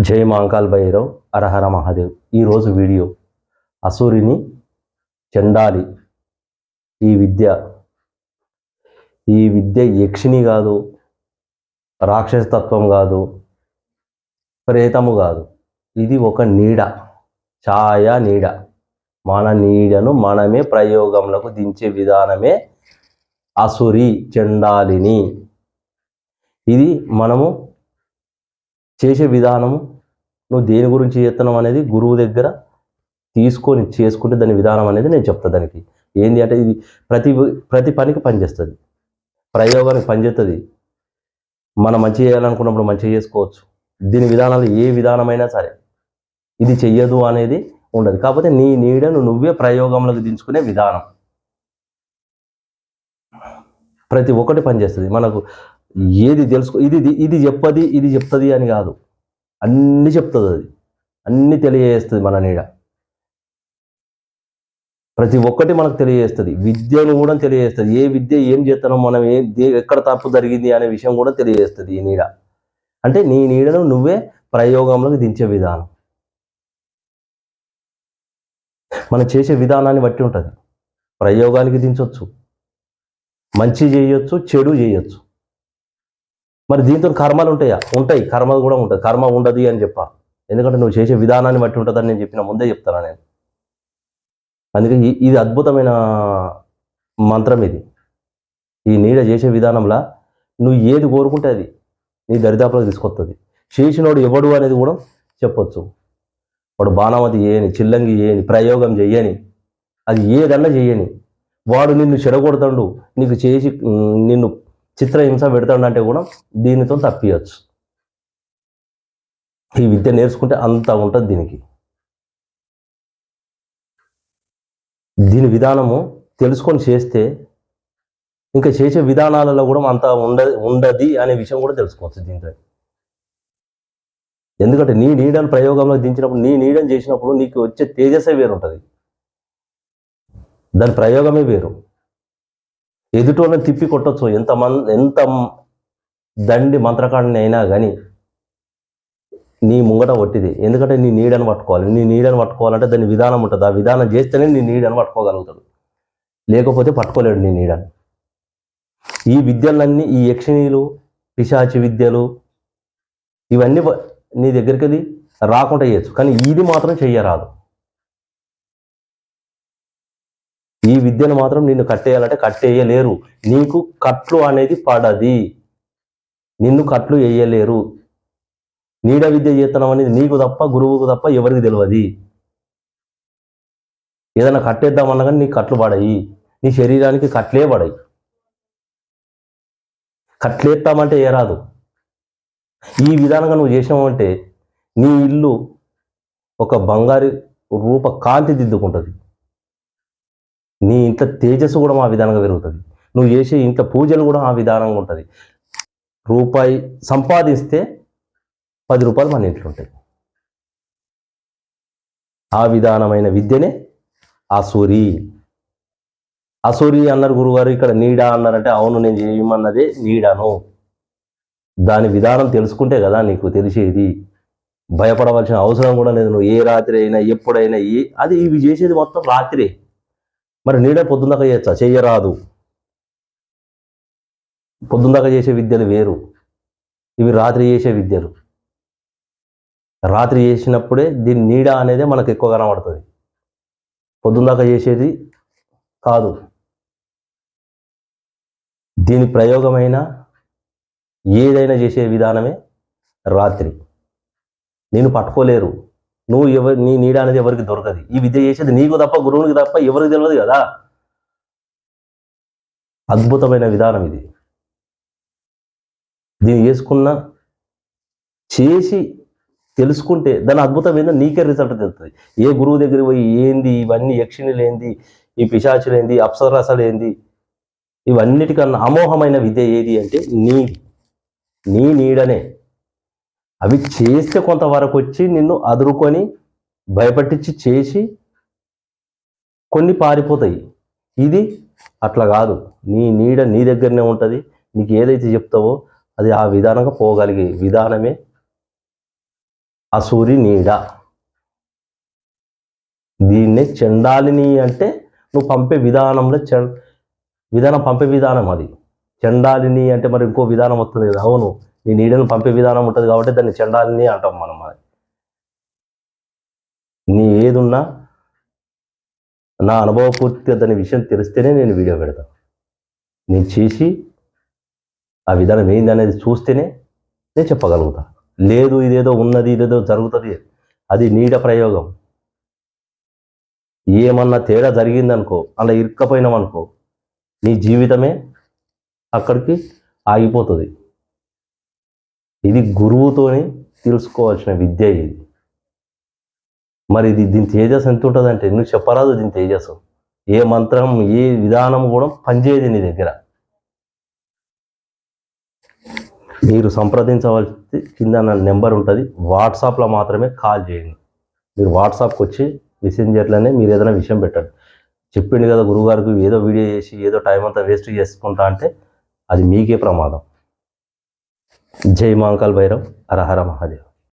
జై మాంకాల్ భైరవ్ అరహర మహాదేవ్. ఈరోజు వీడియో అసూరిని చెండాలి ఈ విద్య. ఈ విద్య యక్షిణి కాదు రాక్షసతత్వం కాదు ప్రేతము కాదు. ఇది ఒక నీడ ఛాయ నీడ. మన నీడను మనమే ప్రయోగంలో దించే విధానమే అసురి చెండాలిని. ఇది మనము చేసే విధానము నువ్వు దేని గురించి చేస్తున్నావు అనేది గురువు దగ్గర తీసుకొని చేసుకుంటే దాని విధానం అనేది నేను చెప్తా దానికి. ఏంటి అంటే ఇది ప్రతి ప్రతి పనికి పనిచేస్తుంది. ప్రయోగానికి పనిచేస్తుంది మనం మంచి చేయాలనుకున్నప్పుడు మంచిగా చేసుకోవచ్చు. దీని విధానాలు ఏ విధానమైనా సరే. ఇది చెయ్యదు అనేది ఉండదు. కాకపోతే నీ నీడను నువ్వే ప్రయోగంలోకి దించుకునే విధానం. ప్రతి ఒక్కటి పనిచేస్తుంది. మనకు ఏది తెలుసుకో ఇది ఇది- చెప్పది ఇది చెప్తుంది అని కాదు. అన్ని చెప్తుంది అది. అన్ని తెలియజేస్తుంది మన నీడ. ప్రతి ఒక్కటి మనకు తెలియజేస్తుంది. విద్యను కూడా తెలియజేస్తుంది. ఏ విద్య ఏం చేస్తున్నాం మనం ఏ దే- ఎక్కడ తప్పు జరిగింది అనే విషయం కూడా తెలియజేస్తుంది ఈ నీడ. అంటే నీ నీడను నువ్వే ప్రయోగంలోకి దించే విధానం. మనం చేసే విధానాన్ని బట్టి ఉంటుంది. ప్రయోగానికి దించవచ్చు మంచి చేయొచ్చు చెడు చేయొచ్చు. మరి దీంతో కర్మలు ఉంటాయా? ఉంటాయి. కర్మ కూడా ఉంటుంది కర్మ ఉండదు అని చెప్పా. ఎందుకంటే నువ్వు చేసే విధానాన్ని బట్టి ఉంటుందని నేను చెప్పిన ముందే చెప్తాను నేను? అందుకే ఇది అద్భుతమైన మంత్రం ఇది. ఈ నీడ చేసే విధానంలో నువ్వు ఏది కోరుకుంటే అది నీ దరిదాపులకు తీసుకొస్తుంది చేసినోడు ఎవడు అనేది కూడా చెప్పొచ్చు. వాడు బాణామతి చేయని చిల్లంగి చేయని ప్రయోగం చేయని అది ఏదన్నా చేయని. వాడు నిన్ను చెడగొడతాడు. నీకు చేసి నిన్ను చిత్రహింస పెడతాడు అంటే కూడా దీనితో తప్పియచ్చు. ఈ విద్య నేర్చుకుంటే అంత ఉంటుంది దీనికి. దీని విధానము తెలుసుకొని చేస్తే ఇంకా చేసే విధానాలలో కూడా అంత ఉండ ఉండది అనే విషయం కూడా తెలుసుకోవచ్చు దీంతో ఎందుకంటే నీ నీడను ప్రయోగంలో దించినప్పుడు నీ నీడను చేసినప్పుడు నీకు వచ్చే తేజస్సే వేరు ఉంటుంది దాని ప్రయోగమే వేరు. ఎదుటోళ్ళని తిప్పి కొట్టచ్చు. ఎంత మన్ ఎంత దండి మంత్రకాడిని అయినా కానీ నీ ముంగట ఒట్టిది. ఎందుకంటే నీ నీడని పట్టుకోవాలి. నీ నీడని పట్టుకోవాలంటే దాని విధానం ఉంటుంది. ఆ విధానం చేస్తేనే నీ నీడని పట్టుకోగలుగుతాడు. లేకపోతే పట్టుకోలేడు నీ నీడని. ఈ విద్యలన్నీ ఈ యక్షిణీలు పిశాచి విద్యలు ఇవన్నీ నీ దగ్గరికి వెళ్ళి రాకుండా చేయొచ్చు. కానీ ఇది మాత్రం చెయ్యరాదు. ఈ విద్యను మాత్రం నిన్ను కట్టేయాలంటే కట్టేయలేరు. నీకు కట్లు అనేది పడది. నిన్ను కట్లు వేయలేరు నీడ విద్య చేతనం అనేది నీకు తప్ప గురువుకు తప్ప ఎవరికి తెలియదు. ఏదైనా కట్టేద్దామన్నా కానీ నీకు కట్లు పడాయి. నీ శరీరానికి కట్లే పడాయి. కట్లేస్తామంటే రాదు ఈ విధానంగా నువ్వు చేసినావంటే నీ ఇల్లు ఒక బంగారు రూప కాంతి దిద్దుకుంటుంది. నీ ఇంట్లో తేజస్సు కూడా ఆ విధానంగా పెరుగుతుంది. నువ్వు చేసే ఇంట్లో పూజలు కూడా ఆ విధానంగా ఉంటుంది. రూపాయి సంపాదిస్తే పది రూపాయలు మన ఇంట్లో ఉంటాయి. ఆ విధానమైన విద్యనే అసూరి. అసూరి అన్నారు గురుగారు ఇక్కడ నీడ అన్నారంటే అవును నేను చేయమన్నదే నీడను. దాని విధానం తెలుసుకుంటే కదా నీకు తెలిసేది. భయపడవలసిన అవసరం కూడా లేదు నువ్వు ఏ రాత్రి అయినా ఎప్పుడైనా ఏ అది ఇవి చేసేది మొత్తం రాత్రే. మరి నీడ పొద్దుందాక చేయొచ్చా చెయ్యరాదు. పొద్దుందాక చేసే విద్యలు వేరు. ఇవి రాత్రి చేసే విద్యలు. రాత్రి చేసినప్పుడే దీని నీడ అనేది మనకు ఎక్కువ కనబడుతుంది. పొద్దుందాకా చేసేది కాదు. దీని ప్రయోగమైన ఏదైనా చేసే విధానమే రాత్రి. నేను పట్టుకోలేరు. నువ్వు ఎవరి నీ నీడ అనేది ఎవరికి దొరకదు. ఈ విద్య చేసేది నీకు తప్ప గురువునికి తప్ప ఎవరికి తెలియదు కదా? అద్భుతమైన విధానం ఇది. దీన్ని చేసుకున్న చేసి తెలుసుకుంటే దాని అద్భుతం ఏందో నీకే రిజల్ట్ తెలుస్తుంది. ఏ గురువు దగ్గర పోయి ఏంది ఇవన్నీ యక్షిణులు ఏంది ఈ పిశాచులు ఏంది అప్సరసలు ఏంది ఇవన్నిటికన్నా అమోహమైన విద్య ఏది అంటే నీ నీ నీడనే. అవి చేస్తే కొంతవరకు వచ్చి నిన్ను అదురుకొని భయపట్టించి చేసి కొన్ని పారిపోతాయి. ఇది అట్లా కాదు. నీ నీడ నీ దగ్గరనే ఉంటుంది. నీకు ఏదైతే చెప్తావో అది ఆ విధానంగా పోగలిగే విధానమే ఆ సూర్య నీడ. దీన్నే చండాలిని అంటే నువ్వు పంపే విధానంలో చ విధానం పంపే విధానం అది. చండాలిని అంటే మరి ఇంకో విధానం వస్తుంది కదా. అవును. ఈ నీడను పంపే విధానం ఉంటుంది కాబట్టి దాన్ని చెండాలని అంటాం మనం అది నీ ఏదున్నా నా అనుభవపూర్తిగా దాని విషయం తెలిస్తేనే నేను వీడియో పెడతాను నేను చేసి ఆ విధానం ఏంది అనేది చూస్తేనే నేను చెప్పగలుగుతా. లేదు ఇదేదో ఉన్నది ఇదేదో జరుగుతుంది. అది నీడ ప్రయోగం. ఏమన్నా తేడా జరిగిందనుకో అలా ఇరుక్కపోయినామనుకో నీ జీవితమే అక్కడికి ఆగిపోతుంది. ఇది గురువుతోనే తెలుసుకోవాల్సిన విద్య ఇది. మరి ఇది దీని తేజస్ ఎంత ఉంటుంది అంటే నువ్వు చెప్పరాదు దీని తేజస్సు. ఏ మంత్రం ఏ విధానం కూడా పనిచేయదు నీ దగ్గర. మీరు సంప్రదించవలసి కింద నా నెంబర్ ఉంటుంది వాట్సాప్లో మాత్రమే కాల్ చేయండి. మీరు వాట్సాప్కి వచ్చి మెసెంజర్లోనే మీరు ఏదైనా విషయం పెట్టండి. చెప్పిండు కదా గురువుగారికి ఏదో వీడియో చేసి ఏదో టైం అంతా వేస్ట్ చేసుకుంటా అంటే అది మీకే ప్రమాదం. జై మాంకాల్ భైరవ్ హర హర మహాదేవ్.